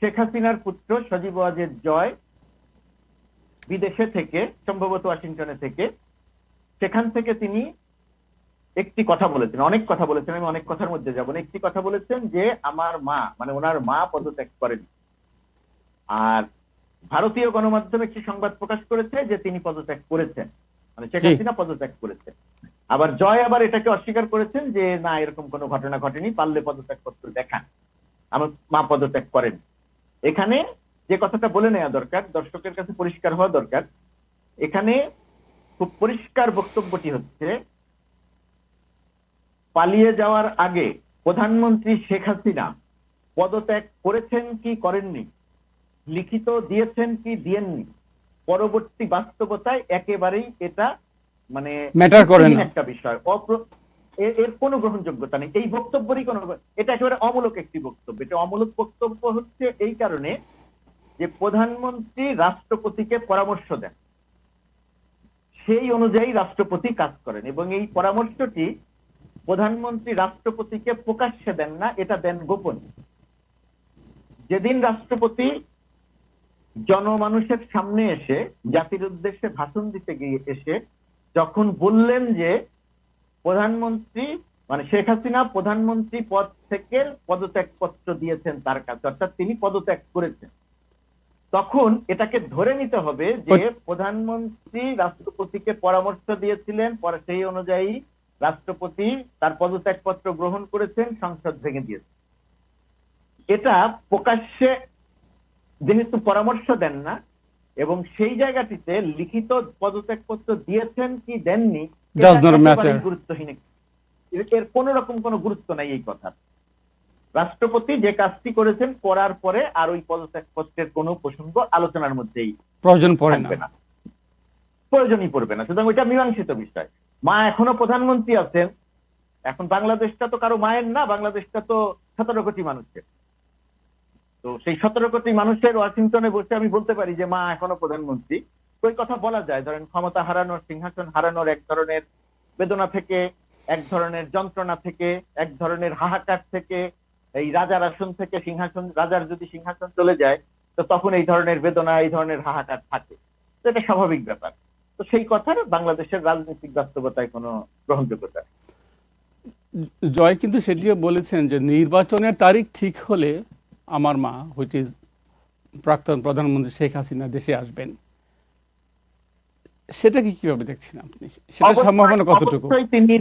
শেখ হাসিনার পুত্র সজীব ওয়াজেদ জয় বিদেশে থেকে সম্ভবত ওয়াশিংটনে থেকে। সেখান থেকে তিনি একটি কথা বলেছেন অনেক কথা বলেছেন আমি অনেক কথার মধ্যে যাব না। একটি কথা বলেছেন যে আমার মা মানে ওনার মা পদত্যাগ করেন। আর ভারতীয় গণমাধ্যমে একটি সংবাদ প্রকাশ করেছে যে তিনি পদত্যাগ করেছেন। মানে শেখ হাসিনা পদত্যাগ করেছেন। আবার জয় আবার এটাকে অস্বীকার করেছেন যে না এরকম কোনো ঘটনা ঘটেনি পারলে পদত্যাগ পত্র দেখান। আমার মা পদত্যাগ করেন। এখানে যে কথাটা বলে নেওয়া দরকার দর্শকের কাছে পরিষ্কার হওয়া দরকার এখানে খুব পরিষ্কার বক্তব্যটি হচ্ছে পালিয়ে যাওয়ার আগে প্রধানমন্ত্রী শেখ হাসিনা পদত্যাগ করেছেন কি করেননি? লিখিত দিয়েছেন কি দিয়েননি? পরবর্তী বাস্তবতায় একেবারেই এটা মানে একটা বিষয়। এর কোনো গ্রহণযোগ্যতা নেই। এই বক্তব্যেরই কোনো এটা একেবারে অমূলক একটি বক্তব্য। এটা অমূলক বক্তব্য হচ্ছে এই কারণে যে প্রধানমন্ত্রী রাষ্ট্রপতিকে পরামর্শ দেন। সেই অনুযায়ী রাষ্ট্রপতি কাজ করেন এবং এই পরামর্শটি প্রধানমন্ত্রী রাষ্ট্রপতিকে প্রকাশ্যে দেন না, এটা দেন গোপন। যেদিন রাষ্ট্রপতি জনমানুষের সামনে এসে জাতির উদ্দেশ্যে ভাষণ দিতে গিয়ে এসে যখন বললেন যে প্রধানমন্ত্রী মানে শেখ হাসিনা প্রধানমন্ত্রী পদ থেকে পদত্যাগ পত্র দিয়েছেন তার কাছে অর্থাৎ তিনি পদত্যাগ করেছেন। তখন এটাকে ধরে নিতে হবে যে প্রধানমন্ত্রী রাষ্ট্রপতিকে পরামর্শ দিয়েছিলেন পরে সেই অনুযায়ী রাষ্ট্রপতি তার পদত্যাগ পত্র গ্রহণ করেছেন সংসদ ভেঙে দিয়েছেন। এটা প্রকাশ্যে যেহেতু পরামর্শ দেন না এবং সেই জায়গাটিতে লিখিত পদত্যাগ পত্র দিয়েছেন কি দেননি গুরুত্বহীন এর- কোন রকম কোনো গুরুত্ব নাই এই কথা রাষ্ট্রপতি যে কাজটি করেছেন করার পরে আর ওই পদত্যাগ পত্রের কোনো প্রসঙ্গ আলোচনার মধ্যেই প্রয়োজন পড়ে না। প্রয়োজনই পড়বে না। সুতরাং ওইটা মীমাংসিত বিষয়। মা এখনও প্রধানমন্ত্রী আছেন। এখন বাংলাদেশটা তো কারও মায়ের না বাংলাদেশটা তো সতেরো কোটি মানুষের। তো সেই সতেরো কোটি মানুষের ওয়াশিংটনে বসে আমি বলতে পারি যে মা এখনও প্রধানমন্ত্রী। ওই কথা বলা যায়, ধরেন ক্ষমতা হারানোর সিংহাসন হারানোর এক ধরনের বেদনা থেকে, এক ধরনের যন্ত্রণা থেকে, এক ধরনের হাহাকার থেকে, এই রাজার আসন থেকে সিংহাসন, রাজার যদি সিংহাসন চলে যায়, তো তখন এই ধরনের বেদনা, এই ধরনের হাহাকার থাকে। তো এটা স্বাভাবিক ব্যাপার। তো সেই কথার বাংলাদেশের রাজনৈতিক বাস্তবতায় কোনো গ্রহণযোগ্যতা। জয় কিন্তু সেটিও বলেছেন যে নির্বাচনের তারিখ ঠিক হলে আমার মা হুইচ ইজ প্রাক্তন প্রধানমন্ত্রী শেখ হাসিনা দেশে আসবেন। সেটাকে কীভাবে দেখছেন আপনি? সেটা সম্ভাবনা কতটুকু? তিনি